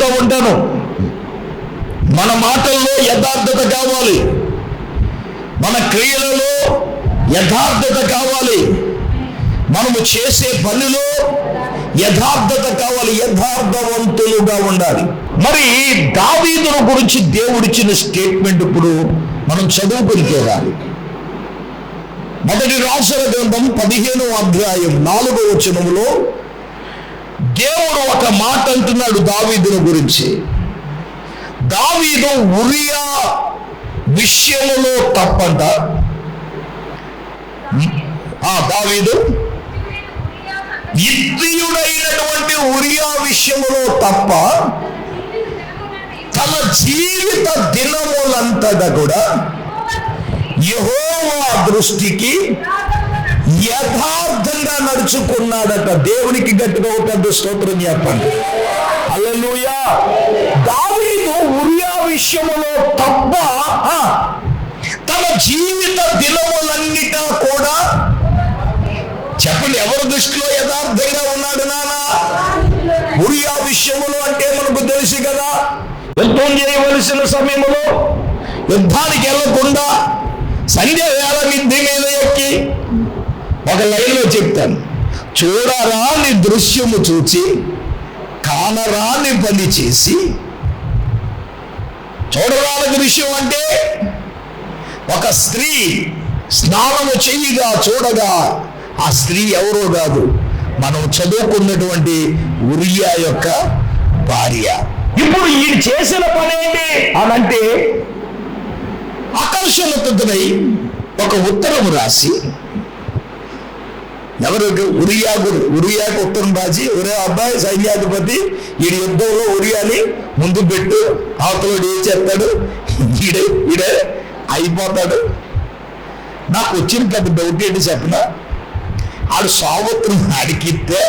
చెప్తూ ఉంటాను. మన మాటల్లో యథార్థత కావాలి. మన క్రియలలో యథార్థత కావాలి. మనము చేసే పనిలో యథార్థత కావాలి. యథార్థవంతులుగా ఉండాలి. మరి దావీదును గురించి దేవుడిచ్చిన స్టేట్మెంట్ ఇప్పుడు మనం చదువుకుని చూడాలి మొదటి రాసుల గ్రంథం పదిహేనవ అధ్యాయం నాలుగో వచనములో దేవుడు ఒక మాట అంటున్నాడు దావీదును గురించి. దావీదు ఉరియా విషయంలో తప్పంట. ఆ దావీదు? ఇత్రియుడైనటువంటి ఉరియా విషయంలో తప్ప తన జీవిత దినములంతటా కూడా యహోవా దృష్టికి యథార్థంగా నడుచుకున్నాడట. దేవునికి గట్టిగా ఒక పెద్ద స్తోత్రం చెప్పండి. హల్లెలూయా. దావీదు ఉరియా విషయములో తప్ప ఆ, తన జీవిత దినములన్నిట కూడా చెప్పండి ఎవరి దృష్టిలో యథార్థంగా ఉన్నాడు నాన్న ఉరియా విషయములో అంటే మనకు తెలుసు కదా యుద్ధం చేయవలసిన సమయంలో యుద్ధానికి వెళ్ళకుండా సంధ్య వేళ మిద్ది మీద ఎక్కి ఒక లైన్లో చెప్తాను. చూడరాని దృశ్యము చూచి కానరాని పని చేసి చూడరాని దృశ్యం అంటే ఒక స్త్రీ స్నానము చెయ్యిగా చూడగా ఆ స్త్రీ ఎవరో కాదు మనం చదువుకున్నటువంటి ఉరియా యొక్క భార్య. ఇప్పుడు ఈయన చేసిన పని ఏంటి అని అంటే ఆకర్షణతుడై ఒక ఉత్తరం రాసి ఎవరు ఉరియా గురు ఉరియాకు ఉత్తరం రాసి ఒరే అబ్బాయి సైన్యాధిపతి ఈ యుద్ధంలో ఉరియాని ముందు పెట్టు. అవతలోడు ఏం చేస్తాడు. ఈడే ఈడే అయిపోతాడు. నాకు వచ్చిన పెద్ద డౌట్ ఏంటి చెప్పిన? ఆడు సావత్రం అడిగితే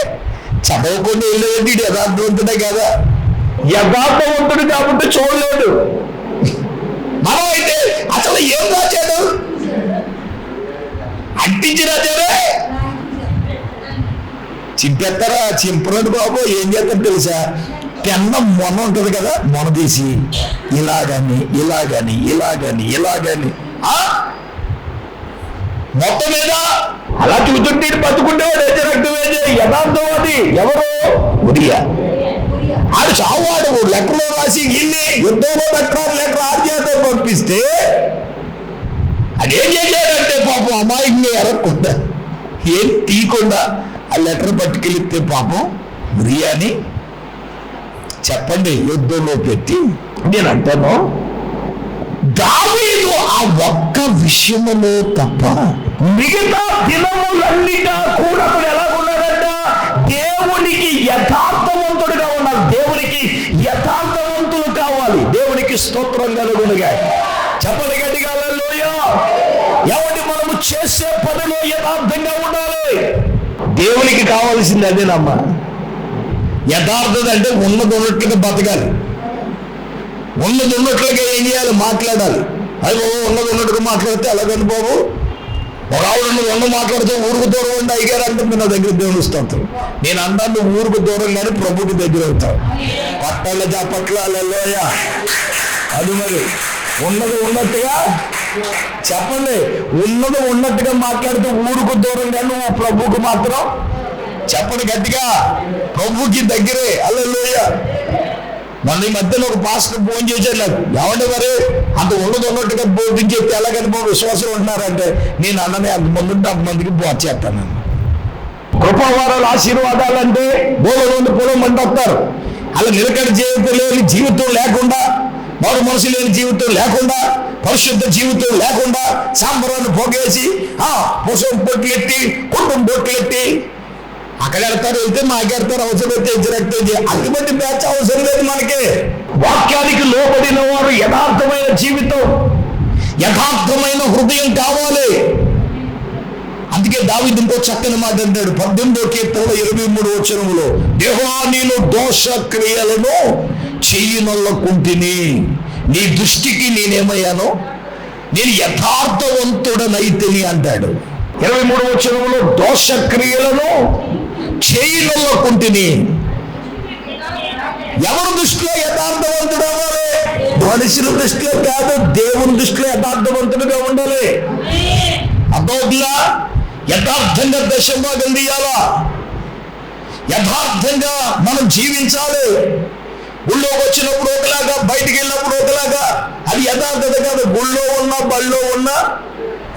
చదవకుండా వెళ్ళేది వీడు యథార్థవంతుడే కదా. యథార్థవంతుడు కాబట్టి చూడలేడు మనం అయితే అసలు ఏం రాశాడు అంటించి రాశాడే చింపేస్తారా? చింపరాడు బాబు ఏం చేస్తారు తెలుసా? పెన్న మొన ఉంటుంది కదా మొన తీసి. ఇలాగని ఇలాగని ఇలాగని ఇలాగని. ఆ? మొత్తం మీద అలా చూస్తుంటే ఈడు బతుకుంటేవాడు అయితే యథార్థవాది ఎవరు? ఉరియా ఆడు చావాడు. లెక్కలో రాసి ఇల్లి యుద్ధంలో పెట్టడం లెక్క ఆర్జీతో పంపిస్తే అదేం చేశాడంటే పాపం అమాయకంగా ఎరగకుండా ఏం తీయకుండా ఆ లెటర్ పట్టుకెళ్ళితే పాపం బిర్యానీ చెప్పండి యుద్ధంలో పెట్టి నేను అంటాను దావీదు ఆ ఒక్క విషయములో తప్ప మిగతా దినములన్నిటా కూడా అతడు ఎలా ఉన్నాడంట దేవునికి యథార్థవంతుడుగా ఉన్నాడు దేవునికి యథార్థవంతులు కావాలి. దేవునికి స్తోత్రం కలుగునుగా చెప్పండి గట్టిగా ఎవరి మనము చేసే పనిలో యథార్థంగా ఉండాలి? దేవునికి కావాల్సింది అదేనమ్మా. యథార్థత అంటే ఉన్నది ఉన్నట్లుగా బతకాలి. ఉన్నది ఉన్నట్లుగా ఏం చేయాలి? మాట్లాడాలి. అది బాబు ఉన్నది ఉన్నట్టుగా మాట్లాడితే అలాగని బాబు? ఒక ఆవిడ ఉన్న మాట్లాడితే ఊరుకు దూరం ఉండి అయ్యారు అంటుంది నా దగ్గర దేవుని స్తోత్రం. నేను అందాన్ని ఊరుకు దూరం కానీ ప్రభుకి దగ్గర అవుతాను పట్టాల జాపట్ల అది మరి ఉన్నది ఉన్నట్టుగా చెప్పండి. ఉన్నది ఉన్నట్టుగా మాట్లాడుతూ ఊరుకు దూరంగా నువ్వు ప్రభుకు మాత్రం చెప్పండి గట్టిగా. ప్రభుకి దగ్గరే. అల్లెలోయ మళ్ళీ ఈ మధ్యలో ఒక పాస్టర్ ఫోన్ చేశారు నాకు ఏమంటే మరి? అంత ఉన్నది ఉన్నట్టుగా బోధించి చెప్తే ఎలాగని బాబు విశ్వాసం ఉంటున్నారంటే నేను అన్ననే అంతమంది ఉంటే అంతమందికి బోధ చేస్తాను కృపావారాలు ఆశీర్వాదాలంటే బోలో నుండి పొలం మంది వస్తారు. అలా నిలకడ జీవితం లేని జీవితం లేకుండా మారు మనసు లేని జీవితం లేకుండా పరిశుద్ధ జీవితం లేకుండా సాంబరాన్ని పోగేసి ఆ పుసం కుండం కుటుంబం ఎత్తి అక్కడ వెళ్తారు వెళ్తే మాకెడతారు అవసరం అయితే జరుగుతుంది అటువంటి బ్యాచ్ అవసరం లేదు మనకి. వాక్యానికి లోబడిన వారు యథార్థమైన జీవితం యథార్థమైన హృదయం కావాలి. అందుకే దావీదు ఇంకో చక్కని మాట అంటాడు పద్దెనిమిదో కీర్తనలో ఇరవై మూడు వచ్చరములో దేహా నేను దోష క్రియలను చెయ్యనొల్లకుంటిని నీ దృష్టికి నేనేమయ్యాను నేను యథార్థవంతుడనైతిని అంటాడు. ఇరవై మూడు వచనంలో దోషక్రియలను చేయలలో కుంటిని ఎవరి దృష్టిలో యథార్థవంతుడు అవ్వాలి? మనుషుల దృష్టిలో కాదు దేవుని దృష్టిలో యథార్థవంతుడిగా ఉండాలి. అర్థవుతుందా యథార్థంగా దశభాగం తీయాలా యథార్థంగా మనం జీవించాలి. గుళ్ళోకి వచ్చినప్పుడు ఒకలాగా బయటికి వెళ్ళినప్పుడు ఒకలాగా. అది యథార్థత కాదు. గుళ్ళో ఉన్నా బళ్ళో ఉన్నా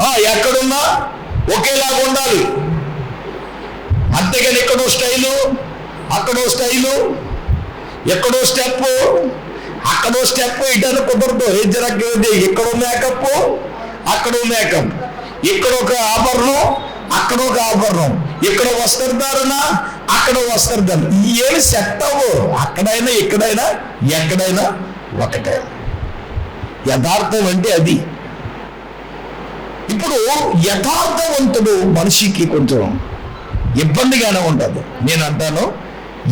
ఆ, ఎక్కడున్నా ఒకేలాగా ఉండాలి. అంతేగాని ఎక్కడో స్టైలు అక్కడో స్టైలు ఎక్కడో స్టెప్ అక్కడో స్టెప్ ఇటన కుదరదు. ఏం ఇక్కడో మేకప్ అక్కడో మేకప్ ఇక్కడ ఒక ఆభరణం అక్కడ ఒక ఆభరణం. ఇక్కడ వస్త్రధారణ అక్కడ వస్త్రధారణ ఏమి సెట్ అవ్వు. అక్కడైనా ఇక్కడైనా ఎక్కడైనా ఒకటే. యథార్థం అంటే అది. ఇప్పుడు యథార్థవంతుడు మనిషికి కొంచెం ఇబ్బందిగానే ఉంటుంది. నేను అంటాను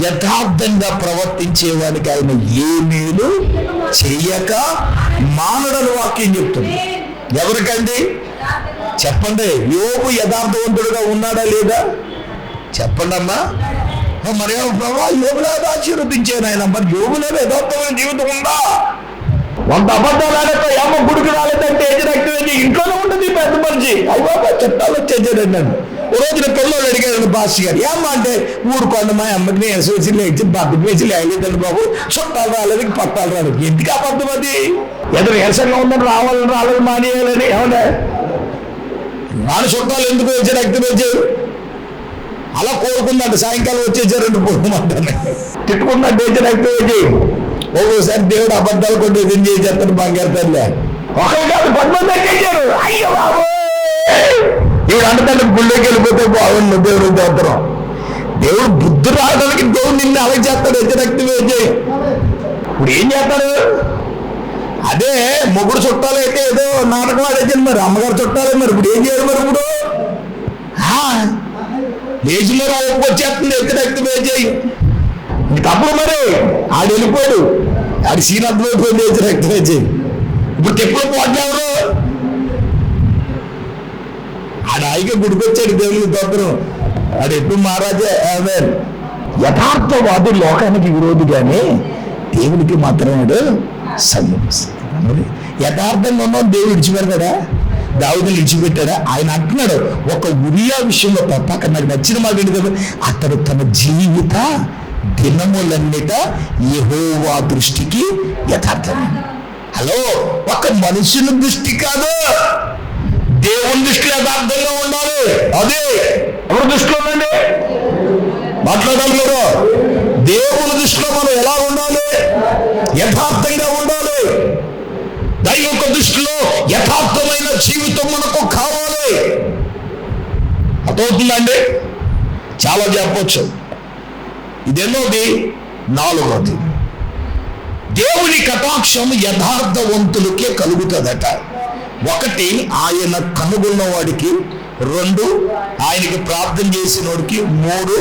యథార్థంగా ప్రవర్తించే వానికి ఆయన ఏ మేలు చెయ్యక మానడని వాక్యం చెప్తుంది. ఎవరికండి? చెప్పండి. యోగు యథార్థవంతుడుగా ఉన్నాడా లేదా? చెప్పండి అమ్మా మరేమో ప్రభా యోగులాగా ఆశీర్వదించాను ఆయన. మరి యోగులేదు యథార్థమైన జీవితం ఉందా? వంద అబద్ధాలు ఆడతా ఏమో గుడికి రాలేదంటే ఏజ్ రక్తం ఇంట్లోనే ఉంటుంది పెద్ద మనిషి. అయ్యో చట్టాలు వచ్చేసాడు నన్ను. ఓ రోజున పిల్లలు అడిగాడు బాస్ గారు ఏమ్మా అంటే ఊరుకోండి మా అమ్మకి నేను ఎస్ఓసీలో ఇచ్చి బద్దకు వేసి లేదండి బాబు. చుట్టాలు రాలేదు పట్టాలు రాలేదు. ఎందుకు అబద్ధం అది? ఎదురు నీరసంగా ఉందని రావాలని రాలేదు మానేయాలని. ఏమన్నా నాన్న చుట్టాలు ఎందుకు వేసి రక్తం వేసారు అలా కోరుకుందంట. సాయంకాలం వచ్చేసారండి పోమంటాను తిట్టుకున్నట్టు వేసి రక్తం వేసి ఒక్కోసారి దేవుడు అబద్ధాలు కొట్టి ఎదురు చేసేస్తాడు బంగారు తల్లి. ఒకరు కాదు పద్మంది ఎక్కేశారు అయ్యో బాబు ఈవిడ గుళ్ళోకి వెళ్ళిపోతే బాగుండు దేవుడు దోత్రం దేవుడు బుద్ధి రావడానికి దేవుడు నిన్ను అలా చేస్తాడు ఎత్తి రక్తం వేసి ఇప్పుడు ఏం చేస్తాడు? అదే ముగ్గురు చుట్టాలు అయితే ఏదో నాటకం ఆడేసాను మరి అమ్మగారు చుట్టాలే మరి ఇప్పుడు ఏం చేయాలి మరి ఇప్పుడు? ఆ, లేచిలో ఒప్పు వచ్చేస్తుంది ఎత్తి రక్తం వేసి తప్పుడు మరి ఆడు వెళ్ళిపోడు. ఆడి సీనత్లో పోయింది వేసి రక్తం ఇప్పుడు ఎప్పుడు పోట్లేవరు ఆడ ఆయిగా గుడికొచ్చాడు దేవుని తోత్రం ఆడు ఎప్పుడు మహారాజే యథార్థవాది లోకానికి విరోధి కానీ దేవునికి మాత్రమే సమీపిస్తుంది యథార్థంగా ఉన్నాం దేవుడు విడిచిపెడతాడా? దావుడు విడిచిపెట్టాడా? ఆయన అంటున్నాడు ఒక ఉరియా విషయంలో తప్ప అక్కడ నాకు నచ్చిన మాట ఏంటి అతడు తన జీవిత దినములన్నిట యహోవా దృష్టికి యథార్థం హలో ఒక మనుషుని దృష్టి కాదు. దేవుని దృష్టిలో యథార్థంగా ఉండాలి. అదే ఎవరి దృష్టిలో ఉండండి? మాట్లాడాలి మీరు దేవుని దృష్టిలో మనం ఎలా ఉండాలి? యథార్థంగా ఉండాలి. దైవక దృష్టిలో యథార్థమైన జీవితం మనకు కావాలి. అర్థమవుతుందండి చాలా చెప్పొచ్చు ఇదెన్నోది నాలుగోది దేవుని కటాక్షం యథార్థవంతులకే కలుగుతుందట. ఒకటి ఆయన కనుగొన్న వాడికి రెండు ఆయనకి ప్రార్థన చేసినోడికి మూడు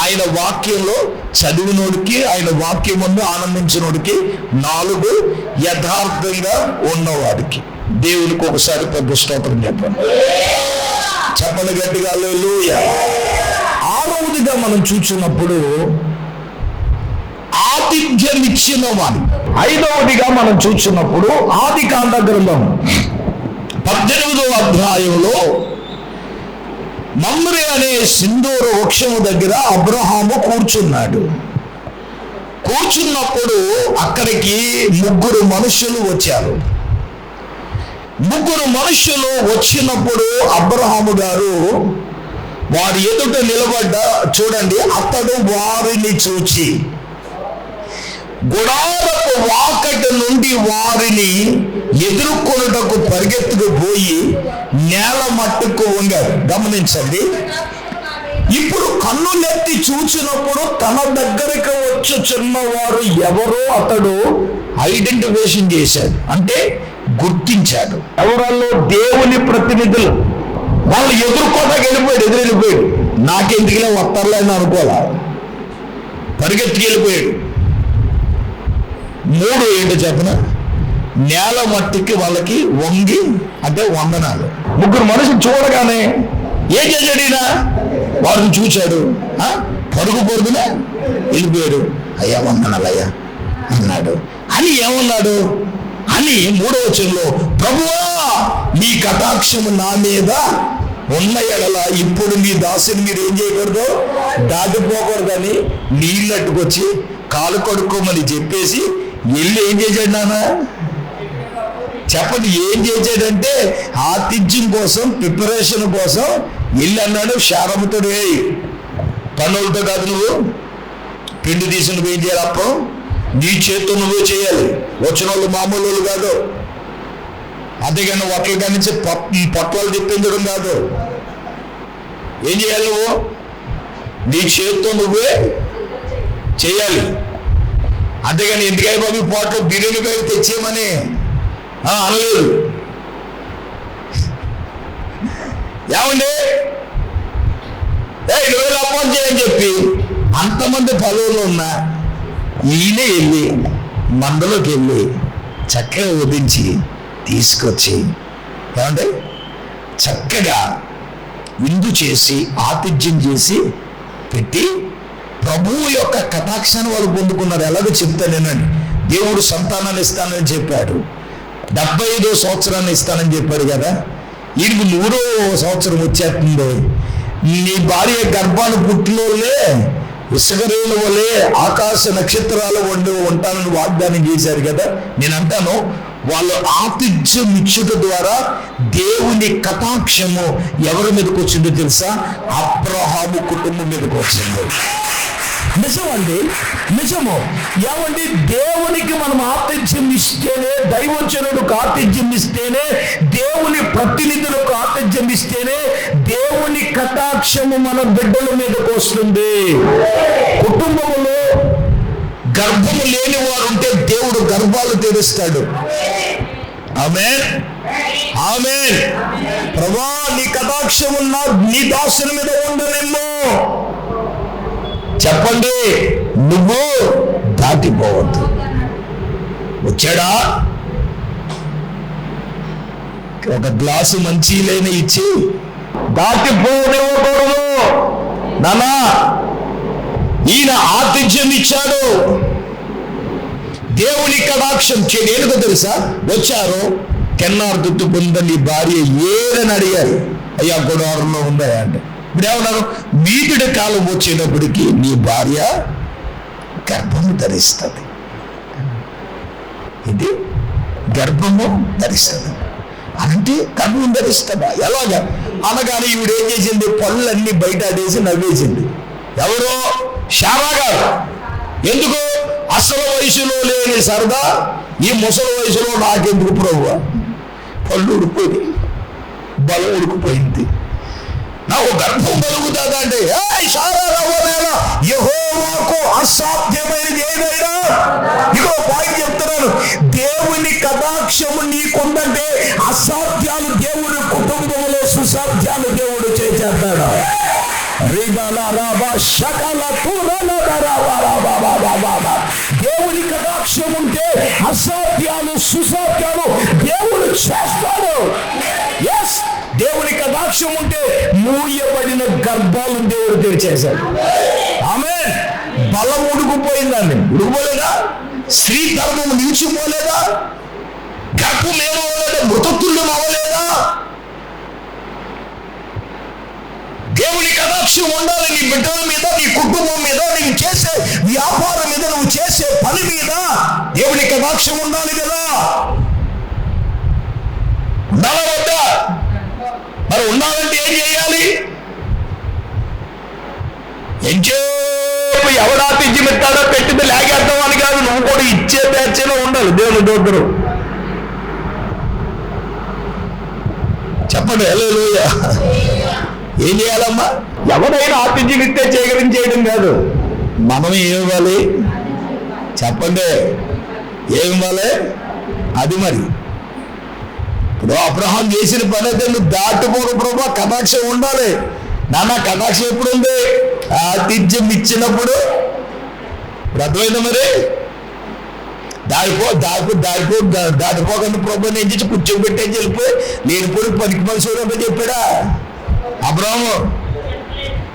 ఆయన వాక్యంలో చదివినోడికి ఆయన వాక్యం ముందు ఆనందించినోడికి నాలుగు యథార్థంగా ఉన్నవాడికి. దేవునికి ఒకసారి పెద్ద స్తోత్రం చెప్పండి. చెప్పని గట్టిగా హల్లెలూయా. ఆరవదిగా మనం చూసినప్పుడు ఆతిథ్యం ఇచ్చిన వాడు ఐదవదిగా మనం చూసినప్పుడు ఆది కాండ గ్రంథం పద్దెనిమిదవ అధ్యాయంలో మమ్రే అనే సింధూర వృక్షము దగ్గర అబ్రహాము కూర్చున్నాడు. కూర్చున్నప్పుడు అక్కడికి ముగ్గురు మనుషులు వచ్చారు. ముగ్గురు మనుషులు వచ్చినప్పుడు అబ్రహాము గారు వారి ఎదుట నిలబడ్డ చూడండి అతడు వారిని చూచి గుడారపు వాకటి నుండి వారిని ఎదుర్కొనుటకు పరిగెత్తుకు పోయి నేల మట్టుకు వంగారు గమనించండి. ఇప్పుడు కన్నులెత్తి చూచినప్పుడు తన దగ్గరికి వచ్చి చిన్నవారు ఎవరో అతడు ఐడెంటిఫికేషన్ చేశాడు. అంటే గుర్తించాడు. ఎవరల్లో దేవుని ప్రతినిధులు? వాళ్ళు ఎదుర్కోటానికి వెళ్ళిపోయాడు ఎదురు వెళ్ళిపోయాడు నాకెందుకులే వస్తారులే అనుకోలే పరిగెత్తికి వెళ్ళిపోయాడు. మూడు ఏంటో చెప్పిన? నేల మట్టికి వాళ్ళకి వంగి అంటే వందనాలు. ముగ్గురు మనుషులు చూడగానే ఏం చేశాడు ఈయన? వారిని చూశాడు. పరుగు పరుగునే వెళ్ళిపోయాడు. అయ్యా వందనాలు అయ్యా అన్నాడు. అని ఏమన్నాడు? అని మూడో వచనంలో ప్రభువా నీ కటాక్షము నా మీద ఉన్న ఎడల ఇప్పుడు మీ దాసుని మీరు ఏం చేయకూడదు? దాటిపోకూడదని నీళ్ళట్టుకొచ్చి కాలు కడుక్కోమని చెప్పేసి వెళ్ళి ఏం చేశాడు నాన్న? చెప్పండి ఏం చేశాడంటే ఆతిథ్యం కోసం ప్రిపరేషన్ కోసం వెళ్ళి అన్నాడు శారముతో వేయి పనులతో కాదు నువ్వు. పిండి తీసి నువ్వు ఏం చేయాలి అప్పం? నీ చేత్తో నువ్వే చేయాలి. వచ్చిన వాళ్ళు మామూలు వాళ్ళు కాదు. అంతేగాని వట్టలు నుంచి పొట్లాలు తిప్పించడం కాదు. ఏం చేయాలి నువ్వు? నీ చేత్తో నువ్వే చేయాలి. అంతేగాని ఎందుకై బాబు పోట్లు బిర్యానీ పేరు తెచ్చేయమని? అనలేదు. ఏమండి? ఏ నువ్వు అప్పం చేయని చెప్పి అంతమంది పలువులు ఉన్నా ఈయనే వెళ్ళి మందలోకి వెళ్ళి చక్కగా వదించి తీసుకొచ్చి ఏమండి? చక్కగా విందు చేసి ఆతిథ్యం చేసి పెట్టి ప్రభువు యొక్క కటాక్షాన్ని వాళ్ళు పొందుకున్నారు. ఎలాగో చెప్తానేనండి దేవుడు సంతానాన్ని ఇస్తానని చెప్పాడు. డెబ్బై ఐదో సంవత్సరాన్ని ఇస్తానని చెప్పాడు కదా. ఈయనకు మూడో సంవత్సరం వచ్చేస్తుంది. నీ భార్య గర్భాన్ని పుట్టినోళ్ళే ఇసుకరేణు వలే ఆకాశ నక్షత్రాల వండి ఉంటానని వాగ్దానం చేశారు కదా. నేను అంటాను వాళ్ళు ఆతిథ్యం ఇచ్చుట ద్వారా దేవుని కటాక్షము ఎవరి మీదకి వచ్చిందో తెలుసా? అబ్రహాము కుటుంబం మీదకి వచ్చిందో. నిజమండి నిజము. ఏమండి దేవునికి మనం ఆతిథ్యం ఇస్తేనే దైవచనుడికి ఆతిథ్యం ఇస్తేనే దేవుని ప్రతినిధులకు ఆతిథ్యం ఇస్తేనే దేవుని కటాక్షము మన బిడ్డల మీదకు వస్తుంది. కుటుంబంలో గర్భము లేని వారు ఉంటే దేవుడు గర్భాలు తెరుస్తాడు. ఆమె ఆమె ప్రభా నీ కటాక్షము నీ దాసుని మీద ఉండనేమో చెప్పండి నువ్వు దాటిపోవద్దు. వచ్చాడా? ఒక గ్లాసు మంచి లేని ఇచ్చి దాటిపోనివ్వకూడదు నానా ఈయన ఆతిథ్యం ఇచ్చాడు. దేవుని కటాక్షం చేయలేదు తెలుసా? వచ్చారు కెన్నార్ తుట్టు భార్య ఏదని అడిగారు. అయ్యా గొడవరంలో ఉందా అంటే ఇప్పుడు ఏమన్నారు వీటిడి కాలం వచ్చేటప్పటికి నీ భార్య గర్భము ధరిస్తుంది. ఇది గర్భము ధరిస్తుంది. అంటే గర్భం ధరిస్తుందా? ఎలాగా? అనగానే ఈవిడ ఏం చేసింది? పళ్ళన్నీ బయట వేసి నవ్వేసింది. ఎవరో? శారా గారు. ఎందుకు? అసలు వయసులో లేని సరదా ఈ ముసలి వయసులో నాకెందుకు ప్రభు పళ్ళు ఉడిపోయింది బలం ఉడికిపోయింది. నాకు గర్భం కలుగుతుందా అంటే "ఏయ్, అసాధ్యమైనది ఏదైనా? ఇగో పాయింట్ చెప్తున్నాను. దేవుని కటాక్షము నీకుందంటే అసాధ్యాలు దేవుడి కుటుంబంలో సుసాధ్యాలు దేవుడు చేసేస్తాడు. శకల దేవుని కటాక్షం ఉంటే అసాధ్యాలు సుసాధ్యాలు దేవుడు చేస్తాడు. ఎస్ దేవుని కటాక్షం ఉంటే మూయబడిన గర్భాలు దేవుడు తెరిచేశాడు. ఆమె బలం ఉడుకుపోయిందండి. ఉడుకుపోలేదా? స్త్రీ ధర్మం నిలిచిపోలేదా? గర్భం ఏమవలేదా మృతతుల్యం అవ్వలేదా? దేవుని కటాక్షం ఉండాలి నీ బిడ్డల మీద నీ కుటుంబం మీద నీవు చేసే వ్యాపారం మీద నువ్వు చేసే పని మీద దేవుని కటాక్షం ఉండాలి కదా. ఉండాలా వద్దా? మరి ఉండాలంటే ఏం చేయాలి? ఎంచేపు ఎవడాతిథ్యం ఇస్తాడో పెట్టింది లాగేద్దాం అని కాదు నువ్వు కూడా ఇచ్చే బ్యాచ్లో ఉండాలి. దేవుని దొద్దరు చెప్పండి. హల్లెలూయా. ఏం చేయాలమ్మా? ఎవరైనా ఆతిథ్యం ఇస్తే చేయగలిగి చేయడం కాదు. మనం ఏమివ్వాలి చెప్పండి. ఏమివ్వాలి అది మరి. ఇప్పుడు అబ్రహాం చేసిన పని అయితే నువ్వు దాటిపోరు ప్రభా కటాక్షం ఉండాలి. నాన్న కటాక్షం ఎప్పుడు ఉంది ఆతిథ్యం ఇచ్చినప్పుడు. ఇప్పుడు అర్థమైందా మరి? దాడిపో దాడిపో దాడిపో దా- దాటిపోకుండా ప్రభు నేను చేసి కూర్చోబెట్టేసి వెళ్ళిపోయి నేను పోయి పనికి మనుషులు చెప్పాడా? అబ్రాహము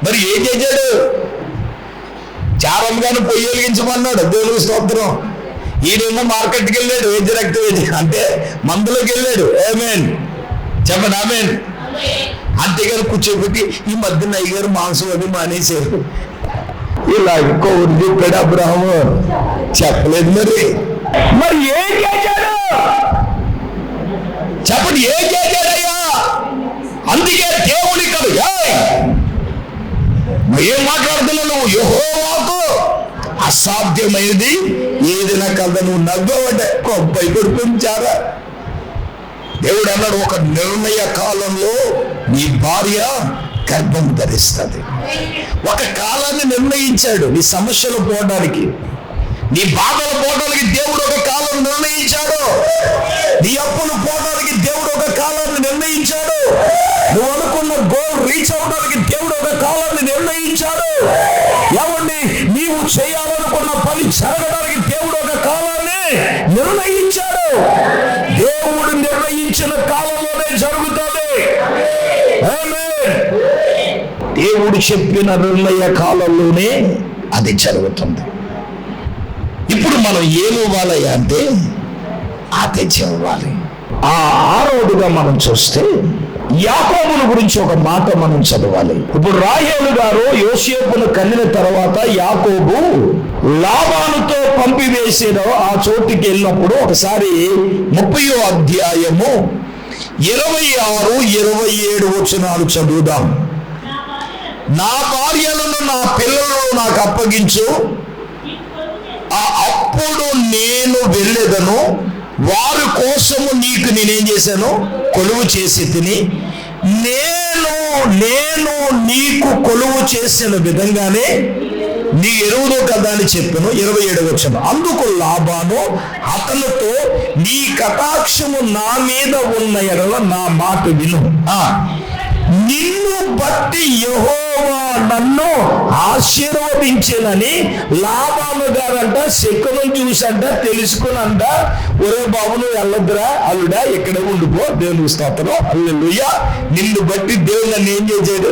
మరి ఏం చేశాడు? చారంగాను పొయ్యి వెలిగించమన్నాడు దేవుడు స్తోత్రం. ఈడేమో మార్కెట్కి వెళ్ళాడు వెజ్ రక్త అంటే మందులోకి వెళ్ళాడు. ఏమేన్ చెప్పండి ఆమెన్ అంతేగారు కూర్చోబెట్టి ఈ మధ్య అయ్యగారు మాంసం అని మానేశారు. ఇలా ఇంకొకరు చెప్పాడు అబ్రహము. చెప్పలేదు మరి. మరి ఏం చేశాడు? చెప్పండి ఏం చేశాడయ్యా? అందుకే దేవుడు ఇక్కడ ఏం మాట్లాడుతున్నావు నువ్వు? మాకు అసాధ్యమైనది. ఏదైనా కలద నువ్వు నవ్వవంటే కొబ్బై కొడుకుంచారా దేవుడు అన్నాడు ఒక నిర్ణయ కాలంలో నీ భార్య గర్భం ధరిస్తుంది. ఒక కాలాన్ని నిర్ణయించాడు నీ సమస్యలు పోవడానికి. నీ బాధలు పోవడానికి దేవుడు ఒక కాలం నిర్ణయించాడు. నీ అప్పులు పోవడానికి దేవుడు ఒక కాలాన్ని నిర్ణయించాడు. నువ్వు అనుకున్న గోల్ రీచ్ అవడానికి నిర్ణయించిన కాలంలోనే జరుగుతుంది. దేవుడు చెప్పిన నిర్ణయ కాలంలోనే అది జరుగుతుంది. ఇప్పుడు మనం ఏమివ్వాలి అంటే ఆతిథ్యం ఇవ్వాలి ఆ ఆరోడుగా మనం చూస్తే యాకోబుల గురించి ఒక మాట మనం చదవాలి. ఇప్పుడు రాహేలు గారు యోసేపును కన్నిన తర్వాత యాకోబు లాభాలతో పంపివేసిన ఆ చోటుకి వెళ్ళినప్పుడు ఒకసారి ముప్పయో అధ్యాయము ఇరవై ఆరు ఇరవై ఏడు వచనాలు చదువుదాం. నా భార్యలను నా పిల్లలను నాకు అప్పగించు. ఆ అప్పుడు నేను వెళ్ళేదను. వారి కోసము నీకు నేనేం చేశాను కొలువు చేసి తిని నేను నేను నీకు కొలువు చేసిన విధంగానే నీ ఎరువులో కదా అని చెప్పాను ఇరవై ఏడు వచ్చాను అందుకు లాభాను అతనితో నీ కటాక్షము నా మీద ఉన్న ఎడల నా మాట విను. నిన్ను బట్టి యహోవా నన్ను ఆశీర్వదించినని లాభాలు గారంట శకునం చూసంట తెలుసుకునంట. ఒరే బాబు నువ్వు వెళ్ళొద్దురా అల్లుడా ఇక్కడ ఉండిపో దేవుని స్తోత్రం. అల్లుయ్య నిన్ను బట్టి దేవుడు నన్ను ఏం చేశాడు?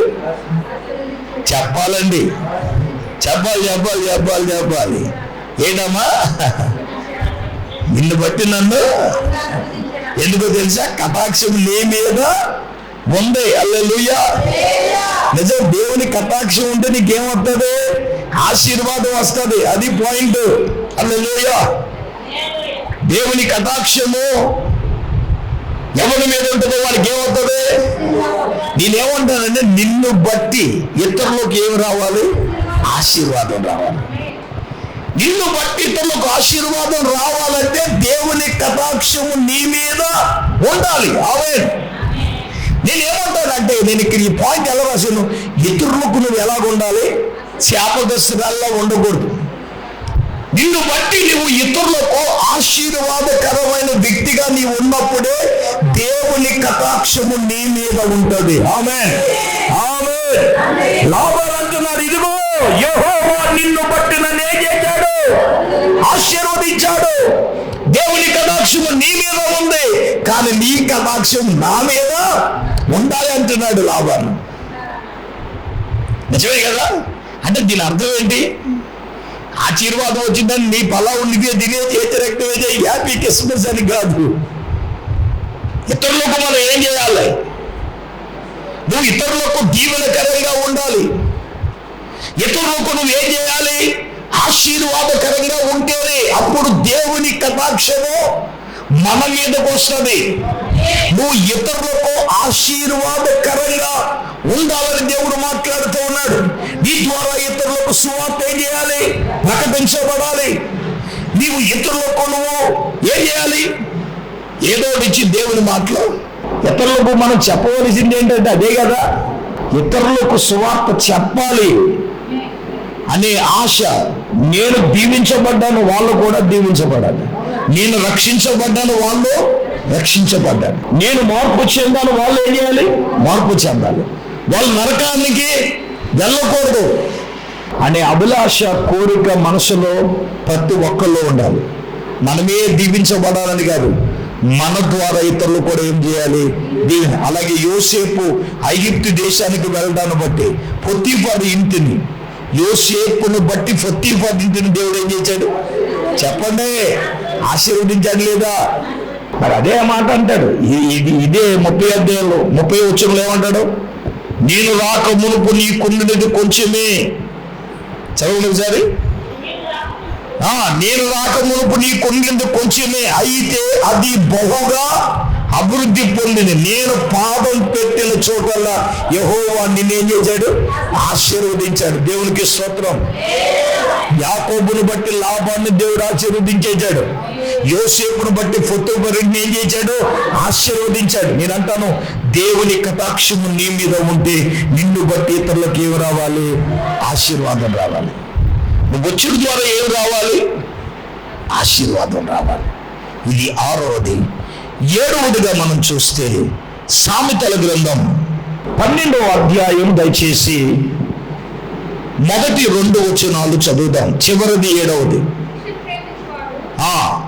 చెప్పాలండి. చెప్పాలి చెప్పాలి చెప్పాలి చెప్పాలి. ఏంటమ్మా? నిన్ను బట్టి నన్ను ఎందుకో తెలుసా? కటాక్షం నీ మీద ఉంది. అల్లెలుయ్యా. నిజం దేవుని కటాక్షం ఉంటే నీకేమవుతుంది ఆశీర్వాదం వస్తుంది. అది పాయింట్. అల్లెలుయ్యా దేవుని కటాక్షము ఎవరి మీద ఉంటుందో వాడికి ఏమవుతుంది నేనేమంటానంటే నిన్ను బట్టి ఇతరులకు ఏమి రావాలి? ఆశీర్వాదం రావాలి. నిన్ను బట్టి ఇతరులకు ఆశీర్వాదం రావాలంటే దేవుని కటాక్షము నీ మీద ఉండాలి. నేను ఏమంటానంటే నేను ఇక్కడ ఈ పాయింట్ ఎలా రాశాను ఇతరులకు నువ్వు ఎలాగ ఉండాలి? శాపగ్రస్తురాల్లో ఉండకూడదు. నిన్ను బట్టి నువ్వు ఇతరులకు ఆశీర్వాదకరమైన వ్యక్తిగా నీవు ఉన్నప్పుడే దేవుని కటాక్షము నీ మీద ఉంటుంది. ఆమె ఆమె లాభాలు అంటున్నారు ఇదిగో యహోవా నిన్ను బట్టి నన్ను ఏం చేశాడు. ఆశీర్వదించాడు. దేవుని కటాక్షము నీ మీద ఉంది. కానీ నీ కటాక్షం నా మీద ఉండాలి అంటున్నాడు లాభాలు నిజమే కదా? అంటే దీని అర్థం ఏంటి? ఆశీర్వాదం వచ్చిందని నీ పలా ఉండితే తినే చేతి రక్తం హ్యాపీ క్రిస్మస్ అని కాదు. ఇతరులకు మనం ఏం చేయాలి? నువ్వు ఇతరులకు దీవెనకరంగా ఉండాలి. ఇతరులకు నువ్వు ఏం చేయాలి? ఆశీర్వాదకరంగా ఉంటేనే అప్పుడు దేవుని కటాక్షము మన మీదకు వస్తుంది. నువ్వు ఇతరులకు ఆశీర్వాదకరంగా ఉండాలని దేవుడు మాట్లాడుతూ ఉన్నాడు. నీ ద్వారా ఇతరులకు సువార్త ఏం చేయాలి? ప్రకటించబడాలి. నీవు ఇతరులకు నువ్వు ఏం చేయాలి? ఏదో ఒకటి ఇచ్చి దేవుని మాటలు. ఇతరులకు మనం చెప్పవలసింది ఏంటంటే అదే కదా. ఇతరులకు సువార్త చెప్పాలి అనే ఆశ నేను దీవించబడ్డాను వాళ్ళు కూడా దీవించబడాలి. నేను రక్షించబడ్డాను వాళ్ళు రక్షించబడ్డాను నేను మార్పు చెందాను వాళ్ళు ఏం చేయాలి? మార్పు చెందాలి. వాళ్ళు నరకానికి వెళ్ళకూడదు అనే అభిలాష కోరిక మనసులో ప్రతి ఒక్కళ్ళు ఉండాలి. మనమే దీవించబడాలని కాదు మన ద్వారా ఇతరులు కూడా ఏం చేయాలి? దీవెన అలాగే యోసేపు ఐగిప్తు దేశానికి వెళ్ళడాన్ని బట్టి పొత్తిపాడు ఇంటిని యోసేపును బట్టి పొత్తిపాడు ఇంటిని దేవుడు ఏం చేశాడు? చెప్పండి ఆశీర్వదించాడు లేదా? మరి అదే మాట అంటాడు. ఇది ఇదే ముప్పై అధ్యాయంలో ముప్పై వచ్చంలో ఏమంటాడు? నేను రాక మునుపు నీ కుండినది కొంచెమే. చదవండి ఒకసారి. ఆ, నేను రాక మునుపు నీ కొండింది కొంచెమే. అయితే అది బహుగా అభివృద్ధి పొందింది. నేను పాదం పెట్టిన చోటల్లా యహోవా నిన్నేం చేశాడు? ఆశీర్వదించాడు. దేవునికి స్తోత్రం. యాకోబుని బట్టి లాభాన్ని దేవుడు ఆశీర్వదించేశాడు. యోసేపును బట్టి ఫొత్తోబరిని ఏం చేశాడు? ఆశీర్వదించాడు. నేను అంటాను దేవుని కటాక్షము నీ మీద ఉంటే నిన్ను బట్టి ఇతరులకు ఏమి రావాలి? ఆశీర్వాదం రావాలి. నువ్వు వచ్చిన ద్వారా ఏం రావాలి? ఆశీర్వాదం రావాలి. ఇది ఆరవది. ఏడవదిగా మనం చూస్తే సామెతల గ్రంథం పన్నెండవ అధ్యాయం దయచేసి మొదటి రెండు వచనాలు చదువుదాం. చివరిది ఏడవది. ఆ,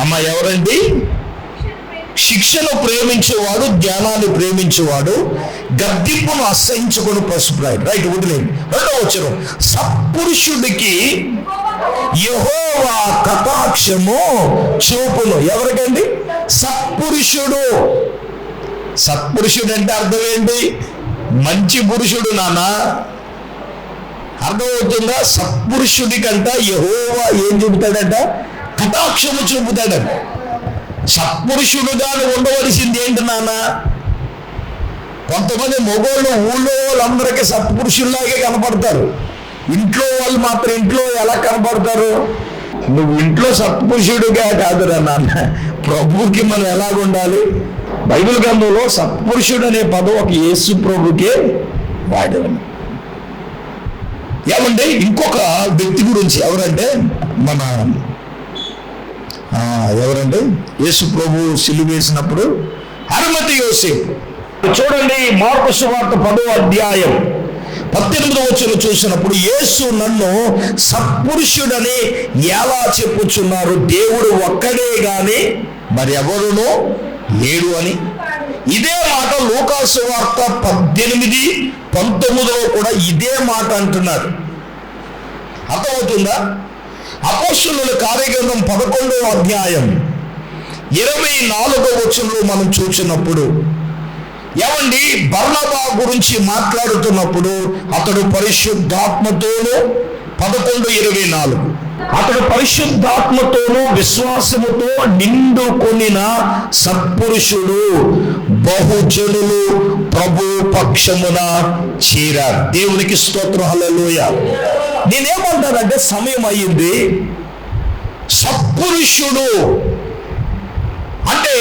అమ్మ ఎవరండి? శిక్షను ప్రేమించేవాడు జ్ఞానాన్ని ప్రేమించేవాడు గద్దింపును అసహించుకొని పసుపురాడు. రైట్ వదిలేదు రెండో వచ్చరం సత్పురుషుడికి యహోవా కటాక్షము చూపును. ఎవరికండి? సత్పురుషుడు. సత్పురుషుడు అంటే అర్థం ఏంటి? మంచి పురుషుడు నాన్న. అర్థమవుతుందా? సత్పురుషుడికంట యహోవా ఏం చెబుతాడంట కటాక్షము చూపుతాడని సత్పురుషుడుగా ఉండవలసింది ఏంటి నాన్న? కొంతమంది మొగోళ్ళు ఊళ్ళో వాళ్ళందరికీ సత్పురుషుల్లాగే కనపడతారు. ఇంట్లో వాళ్ళు మాత్రం ఇంట్లో ఎలా కనపడతారు? నువ్వు ఇంట్లో సత్పురుషుడుగా కాదురా నాన్న. ప్రభువుకి మనం ఎలాగుండాలి? బైబిల్ గ్రంథంలో సత్పురుషుడు అనే పదం ఒక యేసు ప్రభుకే వాడాను ఏమంటే ఇంకొక వ్యక్తి గురించి ఎవరంటే మన ఎవరండి? యేసు ప్రభు సిలువ వేసినప్పుడు హనుమతి యోసేపు. చూడండి మార్పు సువార్త పదో అధ్యాయం పద్దెనిమిదవ వచ్చిన చూసినప్పుడు యేసు నన్ను సత్పురుషుడని ఎలా చెప్పుచున్నారు? దేవుడు ఒక్కడే గాని మరి ఎవరునో లేడు అని. ఇదే మాట లూకాసు వార్త పద్దెనిమిది పంతొమ్మిదిలో కూడా ఇదే మాట అంటున్నారు. అర్థమవుతుందా? అపోస్తుల కార్యగ్రంథం పదకొండవ అధ్యాయం. ఇరవై నాలుగో వచనంలో మనం చూసినప్పుడు ఏమండి? బర్ణబా గురించి మాట్లాడుతున్నప్పుడు అతడు పరిశుద్ధాత్మతోనూ పదకొండు ఇరవై నాలుగు. అతడు పరిశుద్ధాత్మతోనూ విశ్వాసముతో నిండుకొనిన సత్పురుషుడు బహుజనులు ప్రభు పక్షమున చేరారు. దేవునికి స్తోత్రం. హలలోయ నేనేమంటానంటే సమయం అయ్యింది. సత్పురుషుడు అంటే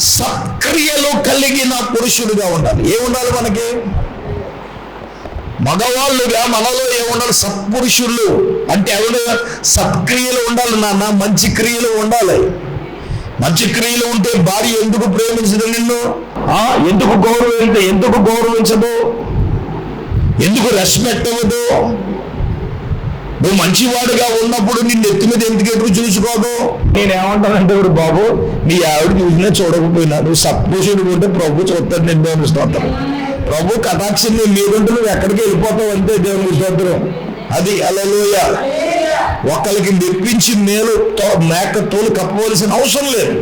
సత్క్రియలు కలిగిన పురుషుడుగా ఉండాలి. ఏముండాలి మనకి? మగవాళ్ళుగా మనలో ఏముండాలి? సత్పురుషులు. అంటే ఎవరు? సత్క్రియలు ఉండాలి నాన్న మంచి క్రియలు ఉండాలి. మంచి క్రియలు ఉంటే భార్య ఎందుకు ప్రేమించదు నిన్ను? ఎందుకు గౌరవించ ఎందుకు గౌరవించదు? ఎందుకు రెస్పెక్ట్ అవ్వదు నువ్వు మంచివాడుగా ఉన్నప్పుడు నిన్ను ఎత్తి మీద ఎందుకు ఎదురు చూసుకోదు నేను ఏమంటానంటే ఇప్పుడు బాబు నీ ఆవిడ చూసినా చూడకపోయినా నువ్వు సత్పురుషుడు ఉంటే ప్రభు చూస్తాడు నేను దేవుని స్తోత్రం. ప్రభు కటాక్షం నీ మీదుంటే నువ్వు ఎక్కడికి వెళ్ళిపోతావు అంతే దేవుని స్తోత్రం. అది అలలోయ ఒకరికి మెప్పించి మేలు తో- మేక తోలు కప్పవలసిన అవసరం లేదు.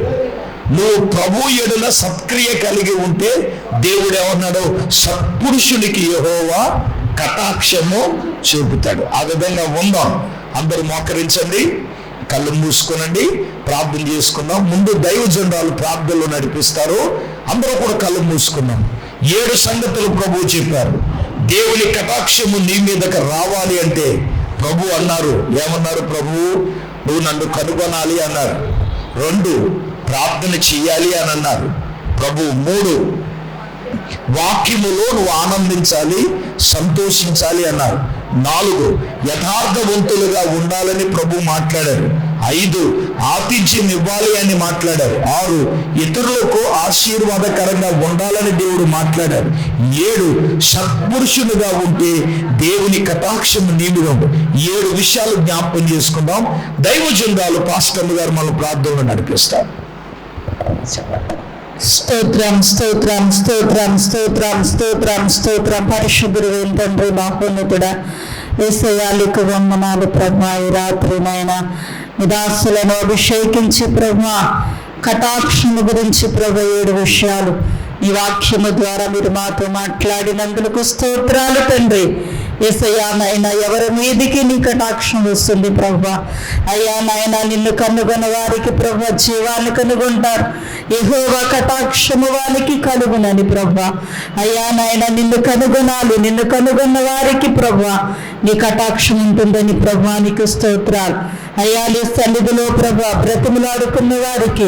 నువ్వు ప్రభు ఎడల సత్క్రియ కలిగి ఉంటే దేవుడు ఏమన్నాడు? సత్పురుషునికి యహోవా కటాక్షము చూపుతాడు. ఆ విధంగా ఉందాం. అందరూ మోకరించండి కళ్ళు మూసుకోనండి ప్రార్థన చేసుకుందాం. ముందు దైవ జండాలు ప్రార్థనలు నడిపిస్తారు. అందరూ కూడా కళ్ళు మూసుకున్నాం ఏడు సంగతులు ప్రభు చెప్పారు. దేవుని కటాక్షము నీ మీదకి రావాలి అంటే ప్రభు అన్నారు. ఏమన్నారు ప్రభు? నువ్వు నన్ను కనుగొనాలి అన్నారు. రెండు ప్రార్థన చేయాలి అని అన్నారు. ప్రభు మూడు. వాక్యములో నువ్వు ఆనందించాలి సంతోషించాలి అన్నారు. నాలుగు. యథార్థవంతులుగా ఉండాలని ప్రభు మాట్లాడారు. ఐదు. ఆతిథ్యం ఇవ్వాలి అని మాట్లాడారు. ఆరు. ఇతరులకు ఆశీర్వాదకరంగా ఉండాలని దేవుడు మాట్లాడారు. ఏడు. సత్పురుషులుగా ఉంటే దేవుని కటాక్షం నీమిగా ఏడు విషయాలు జ్ఞాపకం చేసుకుందాం. దైవజంగాలు పాస్టర్లు గారు మనం ప్రార్థనలు నడిపిస్తారు. స్తోత్రం స్తోత్రం స్తోత్రం స్తోత్రం స్తోత్రం స్తోత్రం. పరిశుద్ధుడు తండ్రి బాహోన్నతుడ ఏసయాలకు వందనాలు ప్రభా. ఈ రాత్రినైనా నిదాసులను అభిషేకించి ప్రభా. కటాక్షము గురించి ప్రభు ఏడు విషయాలు. ఈ వాక్యము ద్వారా మీరు మాతో మాట్లాడినందుకు స్తోత్రాలు తండ్రి. ఏసయ్యా నాయన ఎవరి మీదికి నీ కటాక్షం వస్తుంది ప్రభా. అయ్యా నాయన నిన్ను కనుగొన్న వారికి ప్రభా జీవాన్ని కనుగొంటారు. ఎహోవా కటాక్షము వారికి కనుగొనని ప్రభా. అయ్యా నాయన నిన్ను కనుగొనాలి నిన్ను కనుగొన్న వారికి ప్రభా. నీ కటాక్షం ఉంటుందని ప్రభా నీకు స్తోత్రాలు. అయ్యా నీ సన్నిధిలో ప్రభా బ్రతిమలాడుకున్న వారికి.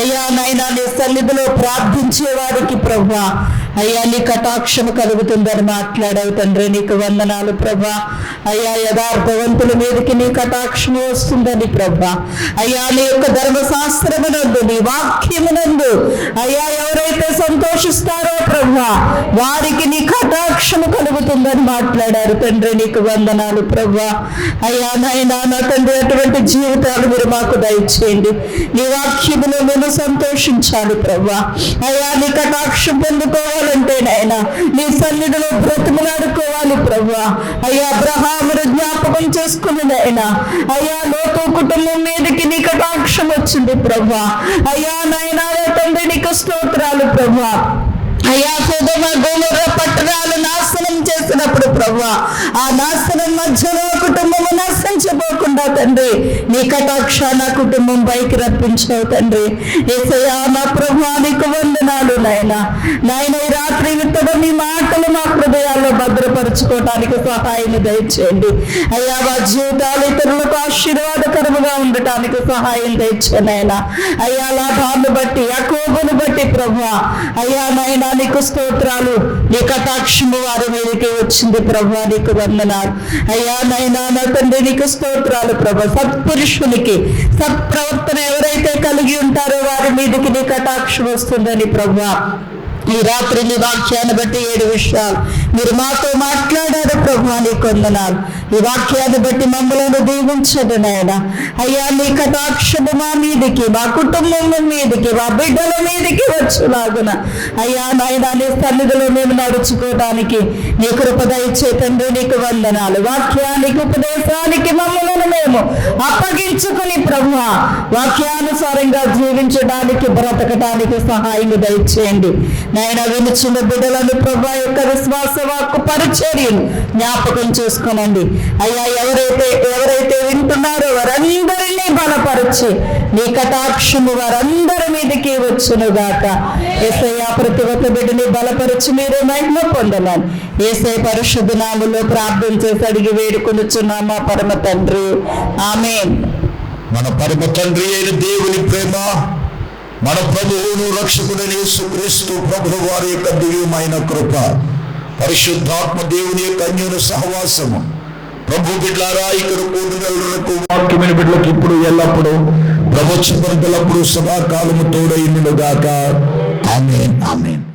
అయ్యా నాయన నీ సన్నిధిలో ప్రార్థించే వారికి ప్రభా. అయ్యా నీ కటాక్షము కలుగుతుందని మాట్లాడావు తండ్రి. నీకు వందనాలు ప్రభా. అయ్యా యథార్థవంతుల మీదకి నీ కటాక్షము వస్తుందని ప్రభా. అయ్యా నీ యొక్క ధర్మశాస్త్రమునందు నీ వాక్యమునందు అయ్యా ఎవరైతే సంతోషిస్తారో ప్రభా వారికి నీ కటాక్షము కలుగుతుందని మాట్లాడారు తండ్రి నీకు వందనాలు ప్రభా. అయ్యా నాయనా నా తండ్రి అటువంటి జీవితాలు మీరు మాకు దయచేయండి. నీ వాక్యములో మేము సంతోషించాలి ప్రభా. అయ్యా నీ కటాక్షం పొందుకోవాలంటే నాయనా నీ సన్నిధిలో బ్రతిమలాడుకోవాలి ప్రభా. అయ్యా అబ్రహామును జ్ఞాపకం చేసుకుని నాయనా అయ్యా లోతు కుటుంబం మీదకి నీ కటాక్షం వచ్చింది ప్రభా. అయ్యా నాయనా తండ్రి నీకు స్తోత్రాలు ప్రభా. అయ్యా సుధమ గోముర పట్టణాలు నాశనం చేసినప్పుడు ప్రభా ఆ నాశనం మధ్యలో కుటుంబము నశించబోకుండా తండ్రి. నీ కటాక్ష నా కుటుంబం పైకి రప్పించావు తండ్రి. ఏసయా నా ప్రభానికి వందనాలు నాయన. నాయన ఈ రాత్రి విత్తడం నీ మాటలు మా హృదయాల్లో భద్రపరచుకోవటానికి సహాయం దయచేయండి. అయ్యా మా జీవితాలు ఇతరులకు ఆశీర్వాదకరముగా ఉండటానికి సహాయం దయచేయండి ఆయన అయ్యా లాభాన్ని బట్టి అకోబును బట్టి ప్రభు అయ్యా నాయన నీకు స్తోత్రాలు. నీ కటాక్షము వారి మీదకి వచ్చింది ప్రభు నీకు వందనాలు. అయ్యా నైనా నా తండ్రి నీకు స్తోత్రాలు ప్రభ. సత్పురుషునికి సత్ప్రవర్తన ఎవరైతే కలిగి ఉంటారో వారి మీదకి నీ కటాక్షం వస్తుందని ప్రభా. ఈ రాత్రి నీ వాక్యాన్ని బట్టి ఏడు విషయాలు. మీరు మాతో మాట్లాడారు ప్రభు నీ కొందనాలు. ఈ వాక్యాన్ని బట్టి మమ్మల్ని దీవించదు నాయన. అయ్యా నీ కటాక్షము మా మీదికి మా కుటుంబం మీదికి మా బిడ్డల మీదికి వచ్చేలాగున. అయ్యా నాయన నీ సన్నిధిలో మేము నడుచుకోవడానికి నీ కృప దయచే తండ్రి నీకు వందనాలు. వాక్యానికి ఉపదేశానికి మమ్మల్ని మేము అప్పగించుకుని ప్రభు వాక్యానుసారంగా జీవించడానికి బ్రతకడానికి సహాయం దయచేయండి. నాయన వినుచున్న బిడ్డలను ప్రభా యొక్క విశ్వాస వాక్కు పరిచర్యలు జ్ఞాపకం చేసుకోనండి. అయ్యా ఎవరైతే ఎవరైతే వింటున్నారో వారందరినీ బలపరిచి. నీ కటాక్షము వారందరి మీదకి వచ్చునుగాక. గాక ప్రతి ఒక్క బిడ్డని బలపరిచి మీరు మహిమ పొందనాను ఏసై పరిశుద్ధ నామంలో ప్రార్థన చేసి అడిగి వేడుకొనుచున్నామా పరమ తండ్రి. ఆమె మన పరమ తండ్రి అయిన దేవుని ప్రేమ మన ప్రభువును రక్షకుడని యేసుక్రీస్తు ప్రభు వారి యొక్క దివ్యమైన కృప. పరిశుద్ధాత్మ దేవుని యొక్క అన్యోన సహవాసము. ప్రభు బిడ్లారా ఇక్కడ కూడినకు వాక్యమైన బిడ్డలకు ఇప్పుడు ఎల్లప్పుడూ ప్రభుత్వ చివరిదలప్పుడు సదాకాలము తోడైండుగాక ఆమె ఆమెన్.